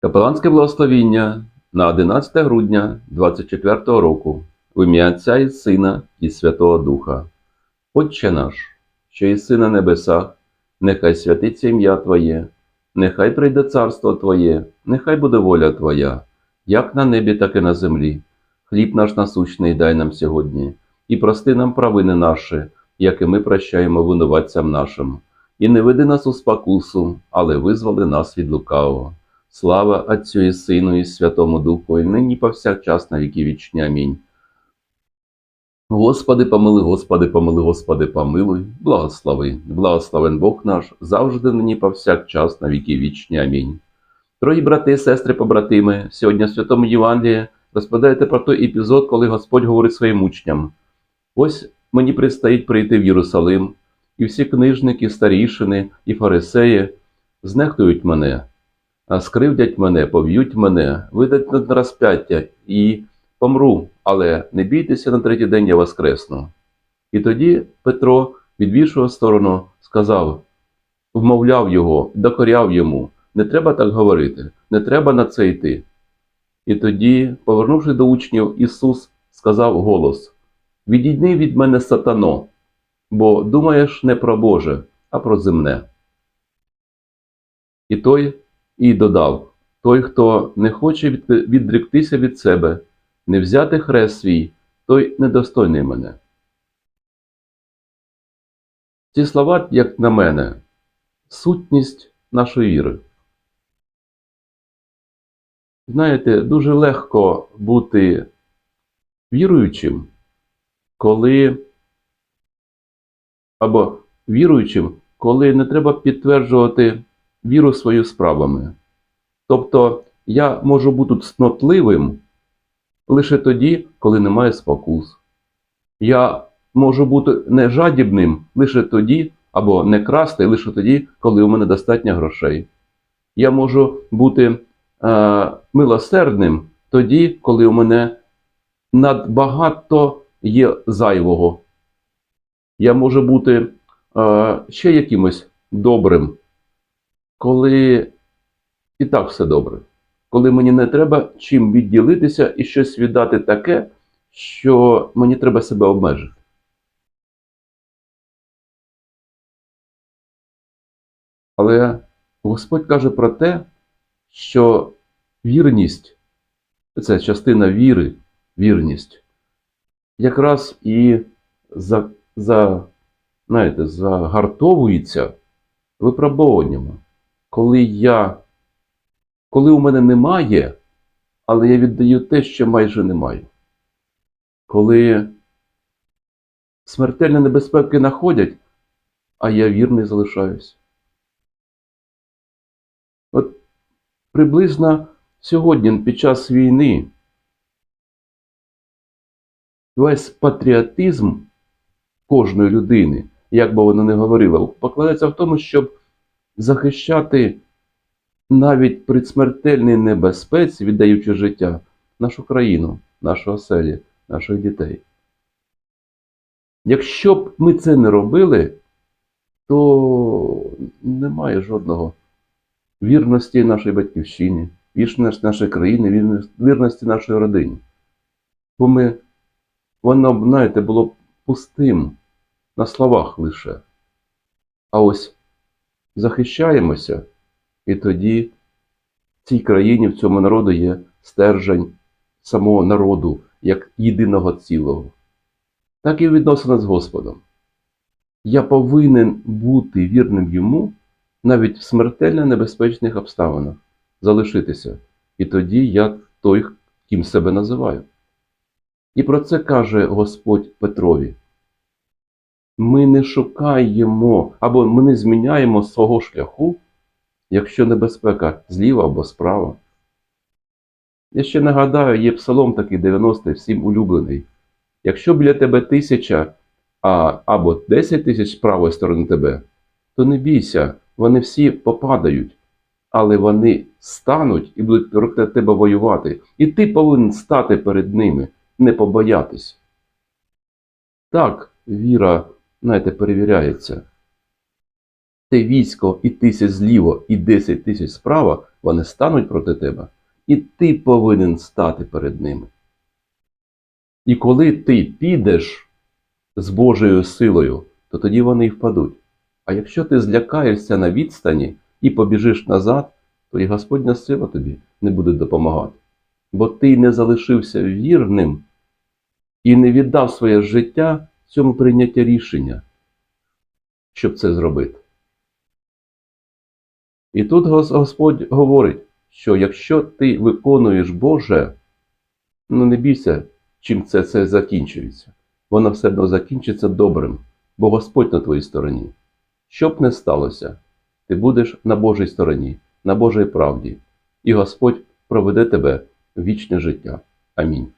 Капеланське благословіння на 11 грудня 24 року в ім'я Отця і Сина і Святого Духа. Отче наш, що єси на небесах, нехай святиться ім'я Твоє, нехай прийде царство Твоє, нехай буде воля Твоя, як на небі, так і на землі. Хліб наш насущний дай нам сьогодні, і прости нам провини наші, як і ми прощаємо винуватцям нашим. І не веди нас у спокусу, але визволи нас від лукавого. Слава Отцю і Сину, і Святому Духу, і нині повсякчас на віки вічні. Амінь. Господи, помили, Господи, помили, Господи, помилуй, благослови, благословен Бог наш, завжди нині повсякчас на віки вічні. Амінь. Дорогі брати, сестри, побратими, сьогодні в Святому Євангелії розповідаєте про той епізод, коли Господь говорить своїм учням. Ось мені предстоїть прийти в Єрусалим, і всі книжники, старішини і фарисеї знехтують мене, скривдять мене, поб'ють мене, видать на розп'яття і помру, але не бійтеся на третій день я воскресну. І тоді Петро, відвівши сторону, сказав, вмовляв його, докоряв йому, не треба так говорити, не треба на це йти. І тоді, повернувши до учнів, Ісус сказав голос: Відійди від мене, сатано, бо думаєш не про Боже, а про земне. І той і додав: той, хто не хоче від- від себе, не взяти хрест свій, той недостойний мене. Ці слова, як на мене, сутність нашої віри. Знаєте, дуже легко бути віруючим, коли або віруючим, коли не треба підтверджувати віру свою справами. Тобто я можу бути цнотливим лише тоді, коли немає спокус. Я можу бути не жадібним лише тоді, або не красти лише тоді, коли у мене достатньо грошей. Я можу бути е, милосердним тоді, коли у мене надбагато є зайвого. Я можу бути е, ще якимось добрим, коли і так все добре. Коли мені не треба чим відділитися і щось віддати таке, що мені треба себе обмежити. Але Господь каже про те, що вірність це частина віри, вірність, якраз і за, за, знаєте, загартовується випробуваннями. Коли я, коли у мене немає, але я віддаю те, що майже не маю. Коли смертельні небезпеки находять, а я вірний залишаюсь. От приблизно сьогодні, під час війни, весь патріотизм кожної людини, як би вона не говорила, покладається в тому, щоб захищати навіть при смертельній небезпеці, віддаючи життя, нашу країну, нашу оселі, наших дітей. Якщо б ми це не робили, то немає жодного вірності нашої батьківщині, вірності нашої країни, вірності- нашої родині. Бо ми, воно б, знаєте, було пустим на словах лише. А ось захищаємося, і тоді в цій країні, в цьому народу є стержень самого народу як єдиного цілого. Так і відносина з Господом. Я повинен бути вірним йому навіть в смертельно небезпечних обставинах, залишитися. І тоді я той, ким себе називаю. І про це каже Господь Петрові. Ми не шукаємо або ми не зміняємо свого шляху, якщо небезпека зліва або справа. Я ще нагадаю, є псалом такий 90 всім улюблений. Якщо біля тебе тисяча а, або 10 тисяч з правої сторони тебе, то не бійся, вони всі попадають, але вони стануть і будуть проти тебе воювати. І ти повинен стати перед ними, не побоятись. Так, віра, знаєте, перевіряється. Те військо і тисяч зліво, і 10 тисяч справа, вони стануть проти тебе, і ти повинен стати перед ними. І коли ти підеш з Божою силою, то тоді вони й впадуть. А якщо ти злякаєшся на відстані і побіжиш назад, то і Господня сила тобі не буде допомагати. Бо ти не залишився вірним і не віддав своє життя цьому прийняття рішення, щоб це зробити. І тут Господь говорить, що якщо ти виконуєш Боже, ну не бійся, чим це, це закінчується. Воно все одно закінчиться добрим, бо Господь на твоїй стороні. Що б не сталося, ти будеш на Божій стороні, на Божій правді, і Господь проведе тебе в вічне життя. Амінь.